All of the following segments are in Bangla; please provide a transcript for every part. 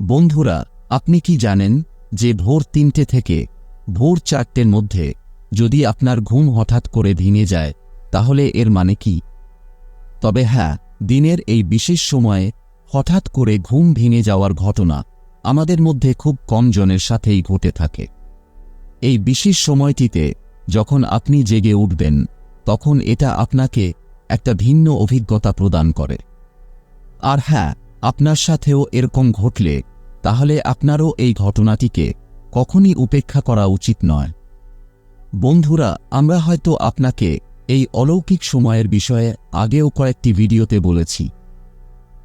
বন্ধুরা, আপনি কি জানেন যে ভোর তিনটে থেকে ভোর চারটের মধ্যে যদি আপনার ঘুম হঠাৎ করে ভেঙে যায়, তাহলে এর মানে কি? তবে হ্যাঁ দিনের এই বিশেষ সময়ে হঠাৎ করে ঘুম ভেঙে যাওয়ার ঘটনা আমাদের মধ্যে খুব কম জনের সাথেই ঘটে থাকে। এই বিশেষ সময়টিতে যখন আপনি জেগে উঠবেন, তখন এটা আপনাকে একটা ভিন্ন অভিজ্ঞতা প্রদান করে। আর হ্যাঁ আপনার সাথেও এরকম ঘটলে, তাহলে আপনারও এই ঘটনাটিকে কখনই উপেক্ষা করা উচিত নয়। বন্ধুরা, আমরা হয়তো আপনাকে এই অলৌকিক সময়ের বিষয়ে আগেও কয়েকটি ভিডিওতে বলেছি।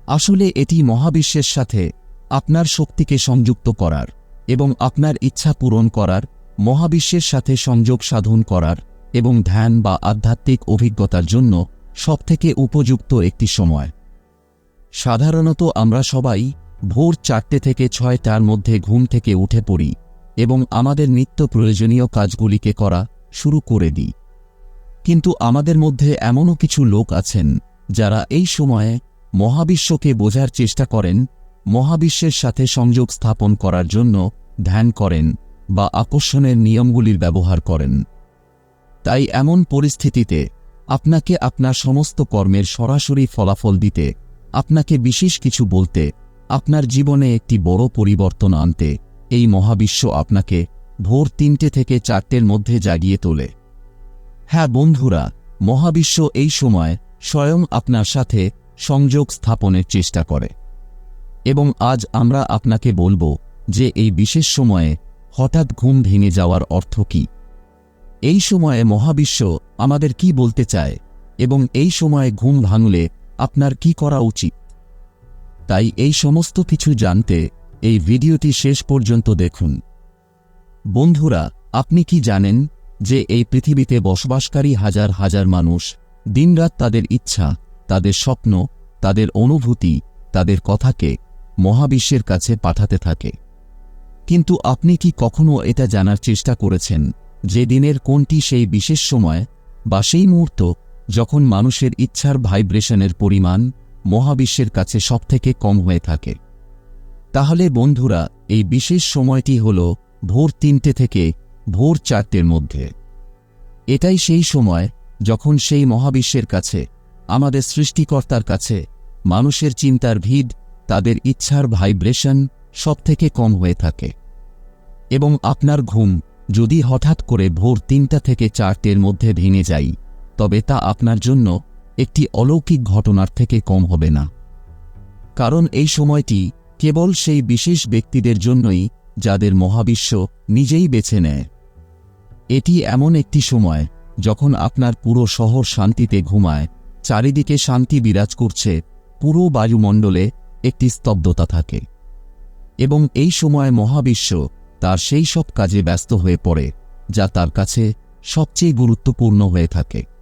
আসলে এটি মহাবিশ্বের সাথে আপনার শক্তিকে সংযুক্ত করার এবং আপনার ইচ্ছা পূরণ করার, মহাবিশ্বের সাথে সংযোগ সাধন করার এবং ধ্যান বা আধ্যাত্মিক অভিজ্ঞতার জন্য সবথেকে উপযুক্ত একটি সময়। সাধারণত আমরা সবাই ভোর চারটে থেকে ছয়টার মধ্যে ঘুম থেকে উঠে পড়ি এবং আমাদের নিত্য প্রয়োজনীয় কাজগুলিকে করা শুরু করে দিই। কিন্তু আমাদের মধ্যে এমনও কিছু লোক আছেন যারা এই সময়ে মহাবিশ্বকে বোঝার চেষ্টা করেন, মহাবিশ্বের সাথে সংযোগ স্থাপন করার জন্য ধ্যান করেন বা আকর্ষণের নিয়মগুলির ব্যবহার করেন। তাই এমন পরিস্থিতিতে আপনাকে আপনার সমস্ত কর্মের সরাসরি ফলাফল দিতে আপনাকে বিশেষ কিছু বলতে, আপনার জীবনে একটি বড় পরিবর্তন আনতে, এই মহাবিশ্ব আপনাকে ভোর তিনটে থেকে চারটের মধ্যে জাগিয়ে তোলে। হ্যাঁ বন্ধুরা, মহাবিশ্ব এই সময় স্বয়ং আপনার সাথে সংযোগ স্থাপনের চেষ্টা করে। এবং আজ আমরা আপনাকে বলব যে এই বিশেষ সময়ে হঠাৎ ঘুম ভেঙে যাওয়ার অর্থ কি? এই সময়ে মহাবিশ্ব আমাদের কি বলতে চায়? এবং এই সময়ে ঘুম ভাঙলে আপনার কি করা উচিত? তাই এই সমস্ত কিছু জানতে এই ভিডিওটি শেষ পর্যন্ত দেখুন। বন্ধুরা, আপনি কি জানেন যে এই পৃথিবীতে বসবাসকারী হাজার হাজার মানুষ দিনরাত তাদের ইচ্ছা, তাদের স্বপ্ন, তাদের অনুভূতি, তাদের কথাকে মহাবিশ্বের কাছে পাঠাতে থাকে? কিন্তু আপনি কি কখনো এটা জানার চেষ্টা করেছেন যে দিনের কোনটি সেই বিশেষ সময় বা সেই মুহূর্ত যখন মানুষের ইচ্ছার ভাইব্রেশনের পরিমাণ মহাবিশ্বের কাছে সবথেকে কম হয়ে থাকে। তাহলে বন্ধুরা, এই বিশেষ সময়টি হল ভোর তিনটে থেকে ভোর চারটের মধ্যে। এটাই সেই সময় যখন সেই মহাবিশ্বের কাছে, আমাদের সৃষ্টিকর্তার কাছে, মানুষের চিন্তার ভিড় তাদের ইচ্ছার ভাইব্রেশন সবথেকে কম হয়ে থাকে। এবং আপনার ঘুম যদি হঠাৎ করে ভোর তিনটা থেকে চারটের মধ্যে ভেঙে যাই তবে তা আপনার জন্য একটি অলৌকিক ঘটনার থেকে কম হবে না। কারণ এই সময়টি কেবল সেই বিশেষ ব্যক্তিদের জন্যই যাদের মহাবিশ্ব নিজেই বেছে নেয়। এটি এমন একটি সময় যখন আপনার পুরো শহর শান্তিতে ঘুমায়, চারিদিকে শান্তি বিরাজ করছে, পুরো বায়ুমণ্ডলে একটি স্তব্ধতা থাকে। এবং এই সময় মহাবিশ্ব তার সেই সব কাজে ব্যস্ত হয়ে পড়ে, যা তার কাছে সবচেয়ে গুরুত্বপূর্ণ হয়ে থাকে।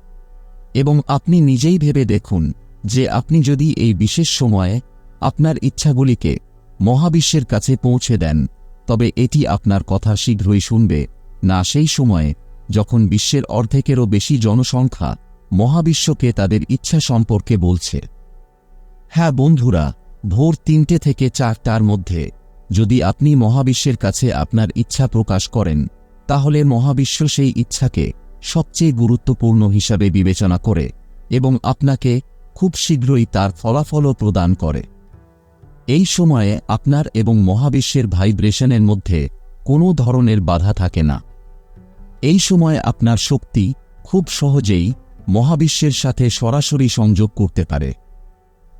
এবং আপনি নিজেই ভেবে দেখুন যে আপনি যদি এই বিশেষ সময়ে আপনার ইচ্ছাগুলিকে মহাবিশ্বের কাছে পৌঁছে দেন, তবে এটি আপনার কথা শীঘ্রই শুনবে। না, সেই সময়ে যখন বিশ্বের অর্ধেকেরও বেশি জনসংখ্যা মহাবিশ্বকে তাদের ইচ্ছা সম্পর্কে বলছে। হ্যাঁ বন্ধুরা, ভোর তিনটে থেকে চারটার মধ্যে যদি আপনি মহাবিশ্বের কাছে আপনার ইচ্ছা প্রকাশ করেন, তাহলে মহাবিশ্ব সেই ইচ্ছাকে সবচেয়ে গুরুত্বপূর্ণ হিসাবে বিবেচনা করে এবং আপনাকে খুব শীঘ্রই তার ফলাফলও প্রদান করে। এই সময়ে আপনার এবং মহাবিশ্বের ভাইব্রেশনের মধ্যে কোনো ধরনের বাধা থাকে না। এই সময় আপনার শক্তি খুব সহজেই মহাবিশ্বের সাথে সরাসরি সংযোগ করতে পারে।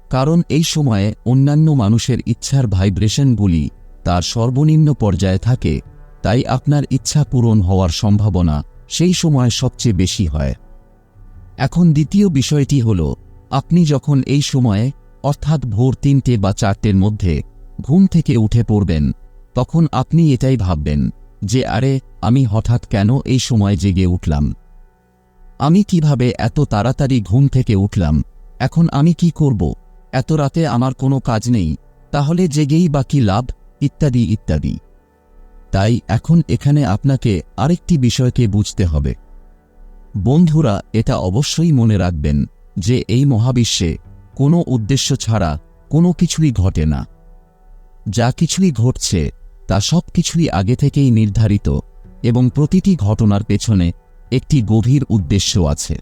কারণ এই সময়ে অন্যান্য মানুষের ইচ্ছার ভাইব্রেশনগুলি তার সর্বনিম্ন পর্যায়ে থাকে, তাই আপনার ইচ্ছা পূরণ হওয়ার সম্ভাবনা সেই সময় সবচেয়ে বেশি হয়। এখন দ্বিতীয় বিষয়টি হল, আপনি যখন এই সময়ে, অর্থাৎ ভোর তিনটে বা চারটের মধ্যে, ঘুম থেকে উঠে পড়বেন, তখন আপনি এটাই ভাববেন যে, আরে, আমি হঠাৎ কেন এই সময় জেগে উঠলাম? আমি কীভাবে এত তাড়াতাড়ি ঘুম থেকে উঠলাম? এখন আমি কি করব? এত রাতে আমার কোনো কাজ নেই, তাহলে জেগেই বা কি লাভ? ইত্যাদি ইত্যাদি। তাই এখন এখানে আপনাকে আরেকটি বিষয়কে বুঝতে হবে। বন্ধুরা, এটা অবশ্যই মনে রাখবেন যে এই মহাবিশ্বে কোনো উদ্দেশ্য ছাড়া কোনো কিছুই ঘটে না। যা কিছুই ঘটছে, তা সব কিছুই আগে থেকেই নির্ধারিত এবং প্রতিটি ঘটনার পেছনে একটি গভীর উদ্দেশ্য আছে।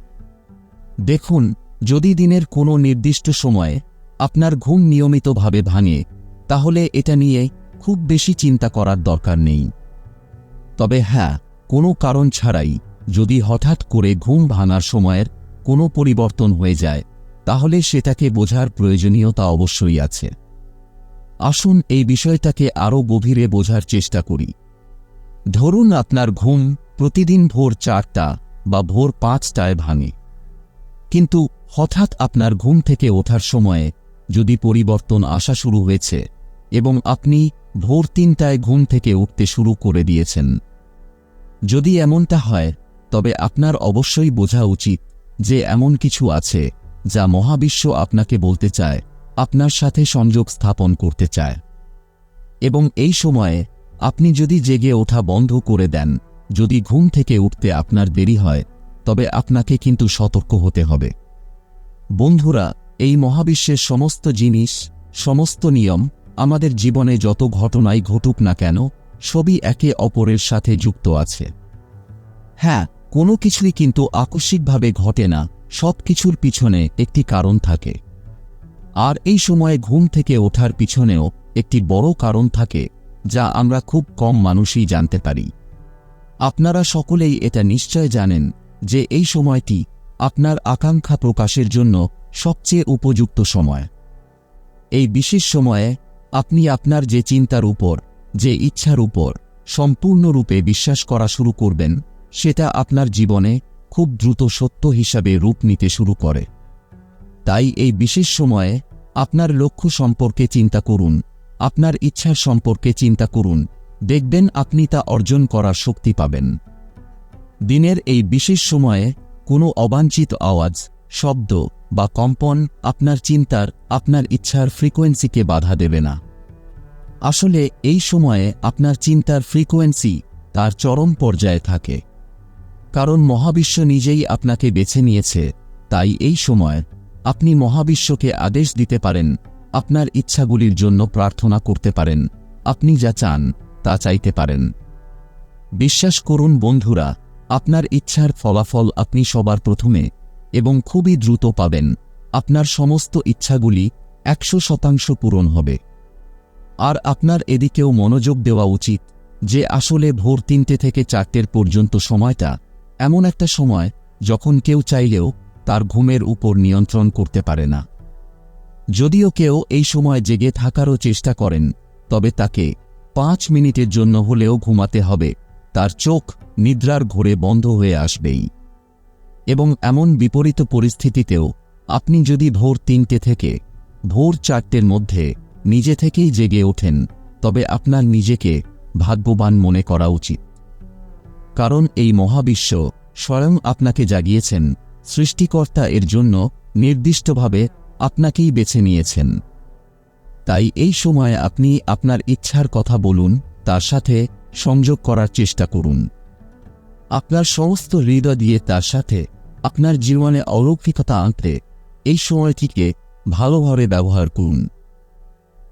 দেখুন, যদি দিনের কোনো নির্দিষ্ট সময়ে আপনার ঘুম নিয়মিতভাবে ভাঙে, তাহলে এটা নিয়ে খুব বেশি চিন্তা করার দরকার নেই। তবে হ্যাঁ কোনো কারণ ছাড়াই যদি হঠাৎ করে ঘুম ভাঙার সময়ের কোনো পরিবর্তন হয়ে যায়, তাহলে সেটাকে বোঝার প্রয়োজনীয়তা অবশ্যই আছে। আসুন এই বিষয়টাকে আরও গভীরে বোঝার চেষ্টা করি। ধরুন আপনার ঘুম প্রতিদিন ভোর চারটা বা ভোর পাঁচটায় ভাঙে। কিন্তু হঠাৎ আপনার ঘুম থেকে ওঠার সময়ে যদি পরিবর্তন আসা শুরু হয়েছে এবং আপনি ভোর তিনটায় ঘুম থেকে উঠতে শুরু করে দিয়েছেন। যদি এমনটা হয়, তবে আপনার অবশ্যই বোঝা উচিত যে এমন কিছু আছে যা মহাবিশ্ব আপনাকে বলতে চায়, আপনার সাথে সংযোগ স্থাপন করতে চায়। এবং এই সময়ে আপনি যদি জেগে ওঠা বন্ধ করে দেন, যদি ঘুম থেকে উঠতে আপনার দেরি হয়, তবে আপনাকে কিন্তু সতর্ক হতে হবে। বন্ধুরা, এই মহাবিশ্বের সমস্ত জিনিস, সমস্ত নিয়ম আমাদের জীবনে যত ঘটনাই ঘটুক না কেন, সবই একে অপরের সাথে যুক্ত আছে। হ্যাঁ কোনো কিছুই কিন্তু আকস্মিকভাবে ঘটে না, সব কিছুর পিছনে একটি কারণ থাকে। আর এই সময়ে ঘুম থেকে ওঠার পিছনেও একটি বড় কারণ থাকে, যা আমরা খুব কম মানুষই জানতে পারি। আপনারা সকলেই এটা নিশ্চয় জানেন যে এই সময়টি আপনার আকাঙ্ক্ষা প্রকাশের জন্য সবচেয়ে উপযুক্ত সময়। এই বিশেষ সময়ে আপনি আপনার যে চিন্তার উপর, যে ইচ্ছার উপর সম্পূর্ণরূপে বিশ্বাস করা শুরু করবেন, সেটা আপনার জীবনে খুব দ্রুত সত্য হিসাবে রূপ নিতে শুরু করে। তাই এই বিশেষ সময়ে আপনার লক্ষ্য সম্পর্কে চিন্তা করুন, আপনার ইচ্ছার সম্পর্কে চিন্তা করুন, দেখবেন আপনি তা অর্জন করার শক্তি পাবেন। দিনের এই বিশেষ সময়ে কোনো অবাঞ্ছিত আওয়াজ, শব্দ বা কম্পন আপনার চিন্তার, আপনার ইচ্ছার ফ্রিকোয়েন্সিকে বাধা দেবে না। আসলে এই সময়ে আপনার চিন্তার ফ্রিকোয়েন্সি তার চরম পর্যায়ে থাকে। কারণ মহাবিশ্ব নিজেই আপনাকে বেছে নিয়েছে, তাই এই সময় আপনি মহাবিশ্বকে আদেশ দিতে পারেন, আপনার ইচ্ছাগুলির জন্য প্রার্থনা করতে পারেন, আপনি যা চান তা চাইতে পারেন। বিশ্বাস করুন বন্ধুরা, আপনার ইচ্ছার ফলাফল আপনি সবার প্রথমে এবং খুবই দ্রুত পাবেন। আপনার সমস্ত ইচ্ছাগুলি একশো শতাংশ পূরণ হবে। আর আপনার এদিকেও মনোযোগ দেওয়া উচিত যে আসলে ভোর তিনটে থেকে চারটের পর্যন্ত সময়টা এমন একটা সময় যখন কেউ চাইলেও তার ঘুমের উপর নিয়ন্ত্রণ করতে পারে না। যদিও কেউ এই সময় জেগে থাকারও চেষ্টা করেন, তবে তাকে পাঁচ মিনিটের জন্য হলেও ঘুমাতে হবে। তার চোখ নিদ্রার ঘোরে বন্ধ হয়ে আসবেই। এবং এমন বিপরীত পরিস্থিতিতেও, আপনি যদি ভোর তিনটে থেকে, ভোর চারটের মধ্যে, নিজে থেকেই জেগে ওঠেন, তবে আপনার নিজেকে ভাগ্যবান মনে করা উচিত। কারণ এই মহাবিশ্ব স্বয়ং আপনাকে জাগিয়েছেন, সৃষ্টিকর্তা এর জন্য নির্দিষ্টভাবে আপনাকেই বেছে নিয়েছেন। তাই এই সময় আপনি আপনার ইচ্ছার কথা বলুন, তার সাথে সংযোগ করার চেষ্টা করুন। আপনার সমস্ত হৃদয় দিয়ে তার সাথে আপনার জীবনে অলৌকিকতা আনতে এই সময়টিকে ভালোভাবে ব্যবহার করুন।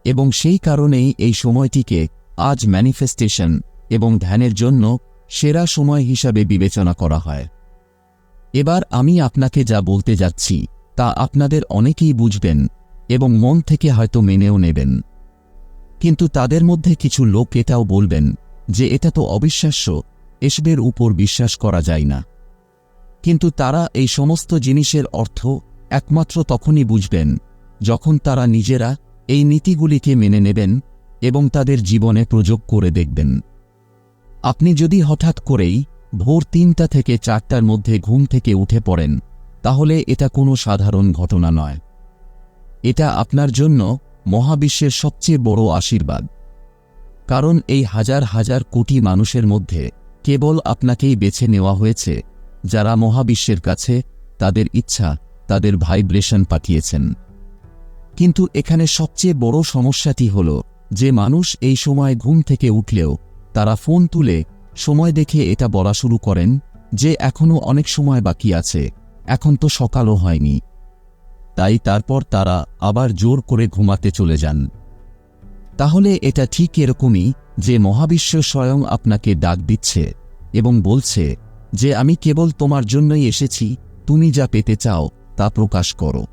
এবং সেই কারণেই এই সময়টিকে আজ ম্যানিফেস্টেশন এবং ধ্যানের জন্য সেরা সময় হিসাবে বিবেচনা করা হয়। এবার আমি আপনাকে যা বলতে যাচ্ছি, তা আপনাদের অনেকেই বুঝবেন এবং মন থেকে হয়তো মেনেও নেবেন। কিন্তু তাদের মধ্যে কিছু লোক এটাও বলবেন যে এটা তো অবিশ্বাস্য, এসবের উপর বিশ্বাস করা যায় না। কিন্তু তারা এই সমস্ত জিনিসের অর্থ একমাত্র তখনই বুঝবেন, যখন তারা নিজেরা এই নীতিগুলিকে মেনে নেবেন এবং তাদের জীবনে প্রযোগ করে দেখবেন। আপনি যদি হঠাৎ করেই ভোর তিনটা থেকে চারটার মধ্যে ঘুম থেকে উঠে পড়েন, তাহলে এটা কোনো সাধারণ ঘটনা নয়। এটা আপনার জন্য মহাবিশ্বের সবচেয়ে বড় আশীর্বাদ। কারণ এই হাজার হাজার কোটি মানুষের মধ্যে কেবল আপনাকেই বেছে নেওয়া হয়েছে যারা মহাবিশ্বের কাছে তাদের ইচ্ছা, তাদের ভাইব্রেশন পাঠিয়েছেন। কিন্তু এখানে সবচেয়ে বড় সমস্যাটি হল যে মানুষ এই সময় ঘুম থেকে উঠলেও তারা ফোন তুলে সময় দেখে এটা বলা শুরু করেন যে এখনও অনেক সময় বাকি আছে, এখন তো সকালও হয়নি। তাই তারপর তারা আবার জোর করে ঘুমাতে চলে যান। তাহলে এটা ঠিক এরকমই যে মহাবিশ্ব স্বয়ং আপনাকে ডাক দিচ্ছে এবং বলছে যে আমি কেবল তোমার জন্যই এসেছি, তুমি যা পেতে চাও, তা প্রকাশ করো।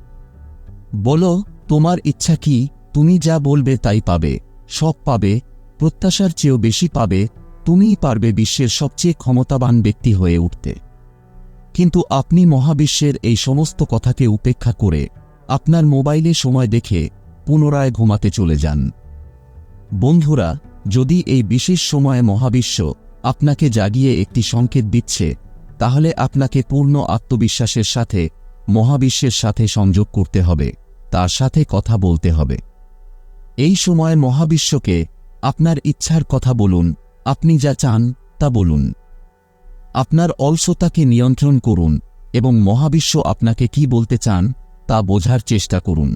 বলো, তোমার ইচ্ছা কি? তুমি যা বলবে তাই পাবে, সব পাবে, প্রত্যাশার চেয়েও বেশি পাবে, তুমিই পারবে বিশ্বের সবচেয়ে ক্ষমতাবান ব্যক্তি হয়ে উঠতে। কিন্তু আপনি মহাবিশ্বের এই সমস্ত কথাকে উপেক্ষা করে আপনার মোবাইলে সময় দেখে পুনরায় ঘুমাতে চলে যান। বন্ধুরা, যদি এই বিশেষ সময়ে মহাবিশ্ব আপনাকে জাগিয়ে একটি সংকেত দিচ্ছে, তাহলে আপনাকে পূর্ণ আত্মবিশ্বাসের সাথে, মহাবিশ্বের সাথে সংযোগ করতে হবে, তার সাথে কথা বলতে হবে। এই সময় মহাবিশ্বকে আপনার ইচ্ছার কথা বলুন, আপনি যা চান, তা বলুন। আপনার অলসতাকে নিয়ন্ত্রণ করুন এবং মহাবিশ্ব আপনাকে কি বলতে চান, তা বোঝার চেষ্টা করুন।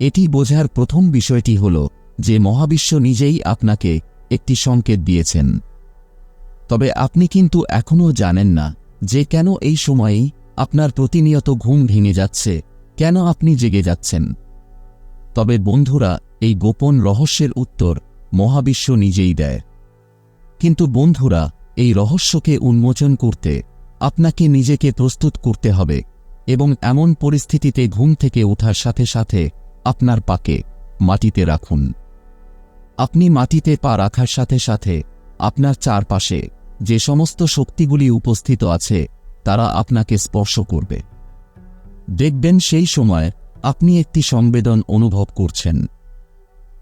এটি বোঝার প্রথম বিষয়টি হল যে মহাবিশ্ব নিজেই আপনাকে একটি সংকেত দিয়েছেন। তবে আপনি কিন্তু এখনও জানেন না যে কেন এই সময়েই আপনার প্রতিনিয়ত ঘুম ভেঙে যাচ্ছে, কেন আপনি জেগে যাচ্ছেন। তবে বন্ধুরা, এই গোপন রহস্যের উত্তর মহাবিশ্ব নিজেই দেয়। কিন্তু বন্ধুরা, এই রহস্যকে উন্মোচন করতে আপনাকে নিজেকে প্রস্তুত করতে হবে এবং এমন পরিস্থিতিতে ঘুম থেকে ওঠার সাথে সাথে আপনার পাকে মাটিতে রাখুন। আপনি মাটিতে পা রাখার সাথে সাথে আপনার চারপাশে যে সমস্ত শক্তিগুলি উপস্থিত আছে, তারা আপনাকে স্পর্শ করবে। দেখবেন সেই সময় আপনি একটি সংবেদন অনুভব করছেন।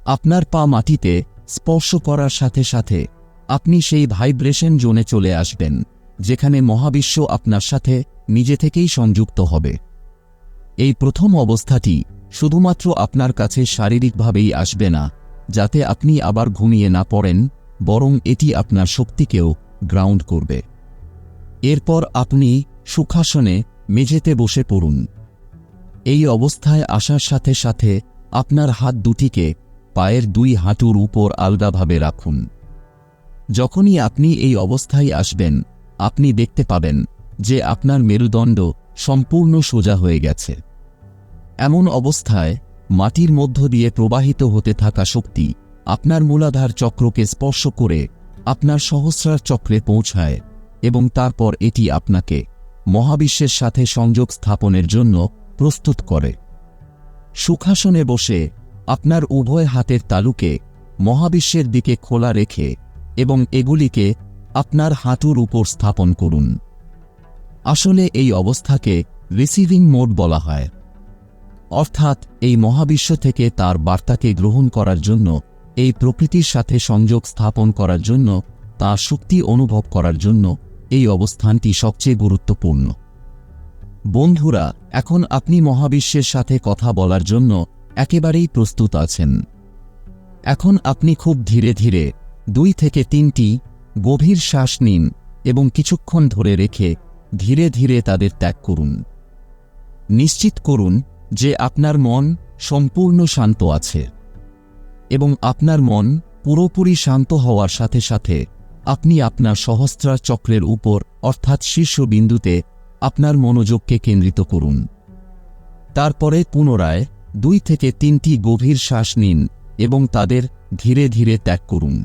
আপনার পা মাটিতে স্পর্শ করার সাথে সাথে আপনি সেই ভাইব্রেশন জোনে চলে আসবেন, যেখানে মহাবিশ্ব আপনার সাথে নিজে থেকেই সংযুক্ত হবে। এই প্রথম অবস্থাটি শুধুমাত্র আপনার কাছে শারীরিকভাবেই আসবে না, যাতে আপনি আবার ঘুমিয়ে না পড়েন, বরং এটি আপনার শক্তিকেও গ্রাউন্ড করবে। এরপর আপনি সুখাসনে মেঝেতে বসে পড়ুন। এই অবস্থায় আসার সাথে সাথে আপনার হাত দুটিকে পায়ের দুই হাঁটুর উপর আলগাভাবে রাখুন। যখনই আপনি এই অবস্থায় আসবেন, আপনি দেখতে পাবেন যে আপনার মেরুদণ্ড সম্পূর্ণ সোজা হয়ে গেছে। এমন অবস্থায় মাটির মধ্য দিয়ে প্রবাহিত হতে থাকা শক্তি আপনার মূলাধার চক্রকে স্পর্শ করে আপনার সহস্রার চক্রে পৌঁছায় এবং তারপর এটি আপনাকে মহাবিশ্বের সাথে সংযোগ স্থাপনের জন্য প্রস্তুত করে। সুখাসনে বসে আপনার উভয় হাতের তালুকে মহাবিশ্বের দিকে খোলা রেখে এবং এগুলিকে আপনার হাঁটুর উপর স্থাপন করুন। আসলে এই অবস্থাকে রিসিভিং মোড বলা হয়। অর্থাৎ এই মহাবিশ্ব থেকে তার বার্তাকে গ্রহণ করার জন্য এই প্রকৃতির সাথে সংযোগ স্থাপন করার জন্য তার শক্তি অনুভব করার জন্য এই অবস্থানটি সবচেয়ে গুরুত্বপূর্ণ। বন্ধুরা, এখন আপনি মহাবিশ্বের সাথে কথা বলার জন্য একেবারেই প্রস্তুত আছেন। এখন আপনি খুব ধীরে ধীরে দুই থেকে তিনটি গভীর শ্বাস নিন এবং কিছুক্ষণ ধরে রেখে ধীরে ধীরে তাদের ত্যাগ করুন। নিশ্চিত করুন যে আপনার মন সম্পূর্ণ শান্ত আছে। এবং আপনার মন পুরোপুরি শান্ত হওয়ার সাথে সাথে আপনি আপনার সহস্রার চক্রের উপর, অর্থাৎ শীর্ষবিন্দুতে আপনার মনোযোগকে কেন্দ্রিত করুন। তারপরে পুনরায় দুই থেকে তিনটি গভীর শ্বাস নিন এবং তাদের ধীরে ধীরে ত্যাগ করুন।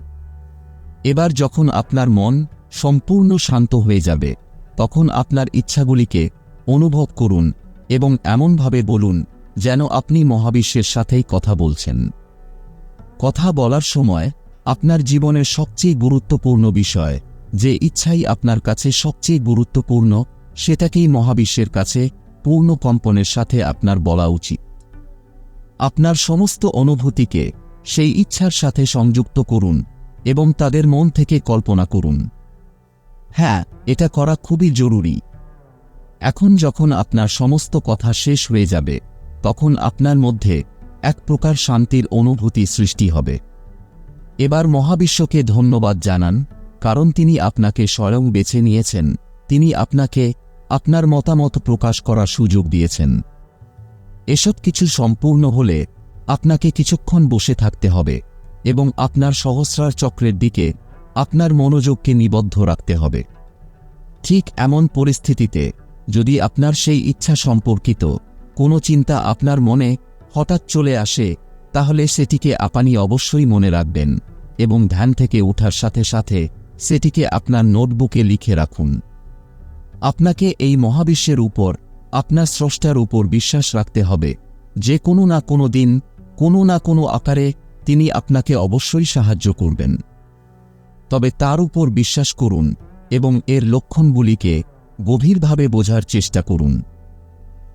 এবার যখন আপনার মন সম্পূর্ণ শান্ত হয়ে যাবে, তখন আপনার ইচ্ছাগুলিকে অনুভব করুন এবং এমনভাবে বলুন যেন আপনি মহাবিশ্বের সাথেই কথা বলছেন। কথা বলার সময় আপনার জীবনের সবচেয়ে গুরুত্বপূর্ণ বিষয়, যে ইচ্ছাই আপনার কাছে সবচেয়ে গুরুত্বপূর্ণ, সেটাকেই মহাবিশ্বের কাছে পূর্ণ কম্পনের সাথে আপনার বলা উচিত। আপনার সমস্ত অনুভূতিকে সেই ইচ্ছার সাথে সংযুক্ত করুন এবং তাদের মন থেকে কল্পনা করুন। হ্যাঁ এটা করা খুবই জরুরি। এখন যখন আপনার সমস্ত কথা শেষ হয়ে যাবে, তখন আপনার মধ্যে এক প্রকার শান্তির অনুভূতি সৃষ্টি হবে। এবার মহাবিশ্বকে ধন্যবাদ জানান, কারণ তিনি আপনাকে স্বয়ং বেছে নিয়েছেন, তিনি আপনাকে আপনার মতামত প্রকাশ করার সুযোগ দিয়েছেন। এসব কিছু সম্পূর্ণ হলে আপনাকে কিছুক্ষণ বসে থাকতে হবে এবং আপনার সহস্রার চক্রের দিকে আপনার মনোযোগকে নিবদ্ধ রাখতে হবে। ঠিক এমন পরিস্থিতিতে যদি আপনার সেই ইচ্ছা সম্পর্কিত কোনো চিন্তা আপনার মনে হঠাৎ চলে আসে, তাহলে সেটিকে আপনি অবশ্যই মনে রাখবেন এবং ধ্যান থেকে ওঠার সাথে সাথে সেটিকে আপনার নোটবুকে লিখে রাখুন। আপনাকে এই মহাবিশ্বের উপর, আপনার স্রষ্টার উপর বিশ্বাস রাখতে হবে। যে কোনো না কোনো দিন, কোনো না কোনো আকারে তিনি আপনাকে অবশ্যই সাহায্য করবেন। তবে তার উপর বিশ্বাস করুন এবং এর লক্ষণগুলিকে গভীরভাবে বোঝার চেষ্টা করুন।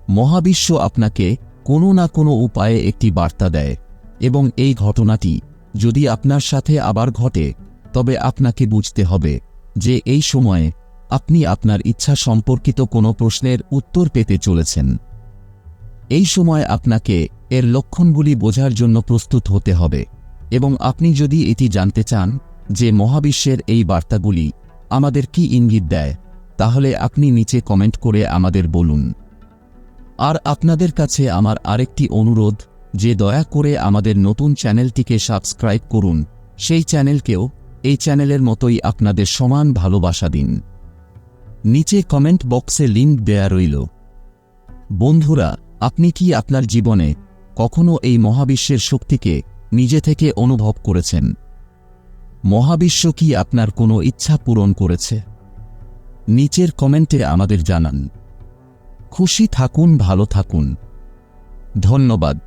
মহাবিশ্ব আপনাকে কোনো না কোনো উপায়ে একটি বার্তা দেয় এবং এই ঘটনাটি যদি আপনার সাথে আবার ঘটে, তবে আপনাকে বুঝতে হবে যে এই সময়ে আপনি আপনার ইচ্ছা সম্পর্কিত কোনো প্রশ্নের উত্তর পেতে চলেছেন। এই সময় আপনাকে এর লক্ষণগুলি বোঝার জন্য প্রস্তুত হতে হবে এবং আপনি যদি এটি জানতে চান যে মহাবিশ্বের এই বার্তাগুলি আমাদের কি ইঙ্গিত দেয়, তাহলে আপনি নিচে কমেন্ট করে আমাদের বলুন। আর আপনাদের কাছে আমার আরেকটি অনুরোধ, যে দয়া করে আমাদের নতুন চ্যানেলটিকে সাবস্ক্রাইব করুন। সেই চ্যানেলকেও এই চ্যানেলের মতোই আপনাদের সমান ভালোবাসা দিন। নিচে কমেন্ট বক্সে লিঙ্ক দেয়া রইল। বন্ধুরা, আপনি কি আপনার জীবনে কখনো এই মহাবিশ্বের শক্তিকে নিজে থেকে অনুভব করেছেন? মহাবিশ্ব কি আপনার কোনো ইচ্ছা পূরণ করেছে? নিচের কমেন্টে আমাদের জানান। খুশি থাকুন ভালো থাকুন। ধন্যবাদ।